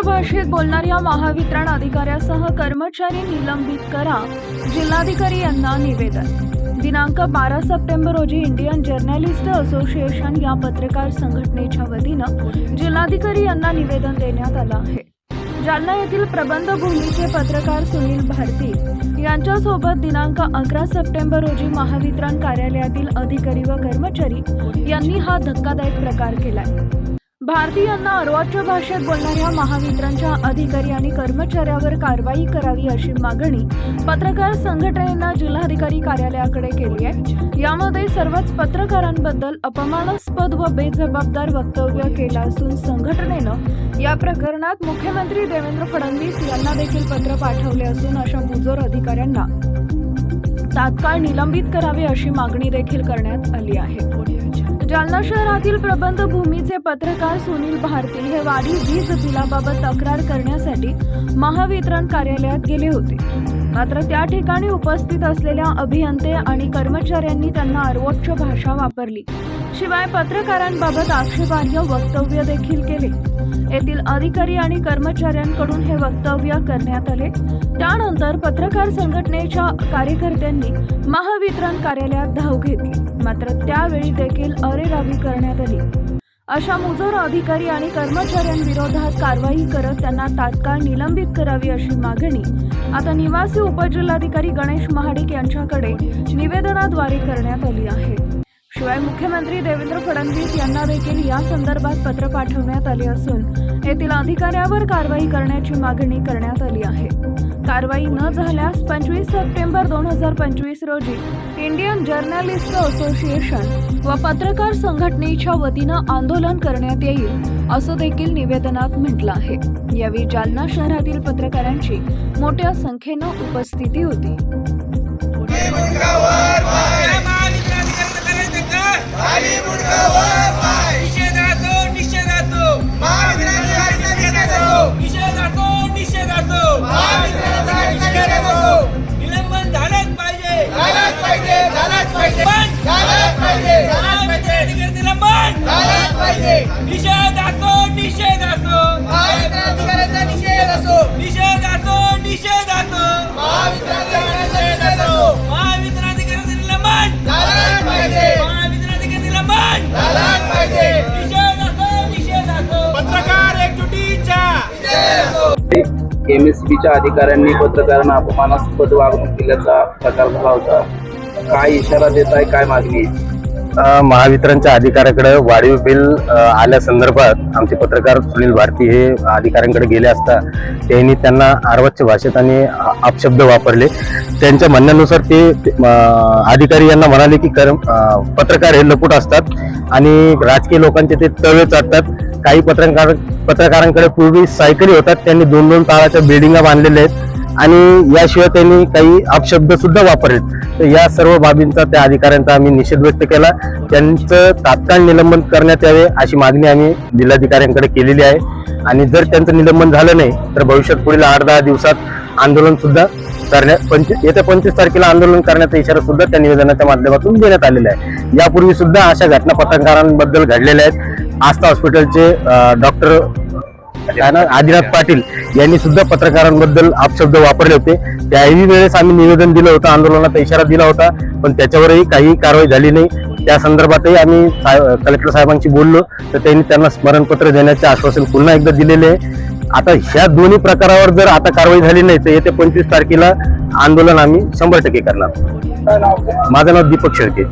भाषेत बोलणाऱ्या महावितरण अधिकाऱ्यासह कर्मचारी निलंबित करा जिल्हाधिकारी यांना निवेदन. दिनांक बारा सप्टेंबर रोजी इंडियन जर्नलिस्ट असोसिएशन या पत्रकार संघटनेच्या वतीनं जिल्हाधिकारी यांना निवेदन देण्यात आलं आहे. जालना येथील प्रबंध भूमीचे पत्रकार सुनील भारती यांच्यासोबत दिनांक अकरा सप्टेंबर रोजी महावितरण कार्यालयातील अधिकारी व कर्मचारी यांनी हा धक्कादायक प्रकार केलाय. भारतीयांना अर्वाच्य भाषेत बोलणाऱ्या महावितरणच्या अधिकारी आणि कर्मचाऱ्यावर कारवाई करावी अशी मागणी पत्रकार संघटनेनं जिल्हाधिकारी कार्यालयाकडे केली आहे. यामध्ये सर्वच पत्रकारांबद्दल अपमानास्पद व बेजबाबदार वक्तव्य केलं असून संघटनेनं या प्रकरणात मुख्यमंत्री देवेंद्र फडणवीस यांना देखील पत्र पाठवले असून अशा मुजोर अधिकाऱ्यांना तात्काळ निलंबित करावे अशी मागणी देखील करण्यात आली आहे. जालना शहरातील प्रबंध भूमीचे पत्रकार सुनील भारती हे वाढीव वीज बिलाबाबत तक्रार करण्यासाठी महावितरण कार्यालयात गेले होते. मात्र त्या ठिकाणी उपस्थित असलेल्या अभियंते आणि कर्मचाऱ्यांनी त्यांना अर्वोच्च भाषा वापरली. शिवाय पत्रकारांबाबत आक्षेपार्ह वक्तव्य देखील केले. येथील अधिकारी आणि कर्मचाऱ्यांकडून हे वक्तव्य करण्यात आले. त्यानंतर पत्रकार संघटनेच्या कार्यकर्त्यांनी महावितरण कार्यालयात धाव घेतली. मात्र त्यावेळी देखील अरेरावी करण्यात आली. अशा मुजोर अधिकारी आणि कर्मचाऱ्यांविरोधात कारवाई करत त्यांना तात्काळ निलंबित करावी अशी मागणी आता निवासी उपजिल्हाधिकारी गणेश महाडिक यांच्याकडे निवेदनाद्वारे करण्यात आली आहे. शिवाय मुख्यमंत्री देवेंद्र फडणवीस यांना देखील या संदर्भात पत्र पाठवण्यात आले असून येथील अधिकाऱ्यावर कारवाई करण्याची मागणी करण्यात आली आहे. कारवाई न झाल्यास पंचवीस सप्टेंबर दोन हजार पंचवीस रोजी इंडियन जर्नलिस्ट असोसिएशन व पत्रकार संघटनेच्या वतीनं आंदोलन करण्यात येईल असं देखील निवेदनात म्हटलं आहे. यावेळी जालना शहरातील पत्रकारांची मोठ्या संख्येनं उपस्थिती होती. Ali would go up. एमएसबीच्या अधिकाऱ्यांनी पत्रकारांना अपमानास्पद वागणूक दिल्याचा प्रकार झाला होता. काय इशारा देत आहे काय मागणी? महावितरणच्या अधिकाऱ्याकडे वाढीव बिल आल्या आल्यासंदर्भात आमचे पत्रकार सुनील भारती हे अधिकाऱ्यांकडे गेले असता त्यांनी त्यांना अर्वाच्य भाषेत आणि अपशब्द वापरले. त्यांच्या म्हणण्यानुसार ते अधिकारी यांना म्हणाले की कर पत्रकार हे लपूट असतात आणि राजकीय लोकांचे ते तवे चाटतात. काही पत्रकार पत्रकारांकडे पूर्वी सायकली होतात त्यांनी दोन दोन ताळाच्या बिल्डिंगा बांधलेल्या आहेत आणि याशिवाय त्यांनी काही अपशब्द सुद्धा वापरलेत. तर या सर्व बाबींचा त्या अधिकाऱ्यांचा आम्ही निषेध व्यक्त केला. त्यांचं तात्काळ निलंबन करण्यात यावे अशी मागणी आम्ही जिल्हाधिकाऱ्यांकडे केलेली आहे. आणि जर त्यांचं निलंबन झालं नाही तर भविष्यात पुढील आठ दहा दिवसात आंदोलन सुद्धा करण्यात पंचवीस येत्या पंचवीस तारखेला आंदोलन करण्याचा इशारा सुद्धा त्या निवेदनाच्या माध्यमातून देण्यात आलेला आहे. यापूर्वी सुद्धा अशा घटना पत्रकारांबद्दल घडलेल्या आहेत. आस्था हॉस्पिटलचे डॉक्टर काय ना आदिनाथ पाटील यांनी सुद्धा पत्रकारांबद्दल आपशब्द वापरले होते. त्याही वेळेस आम्ही निवेदन दिलं होतं आंदोलनाचा इशारा दिला होता पण त्याच्यावरही काही कारवाई झाली नाही. त्या संदर्भातही आम्ही कलेक्टर साहेबांशी बोललो तर त्यांनी त्यांना स्मरणपत्र देण्याचे आश्वासन पुन्हा एकदा दिलेले आहे. आता ह्या दोन्ही प्रकारावर जर आता कारवाई झाली नाही तर येत्या पंचवीस तारखेला आंदोलन आम्ही शंभर टक्के करणार. माझं नाव दीपक शेळके.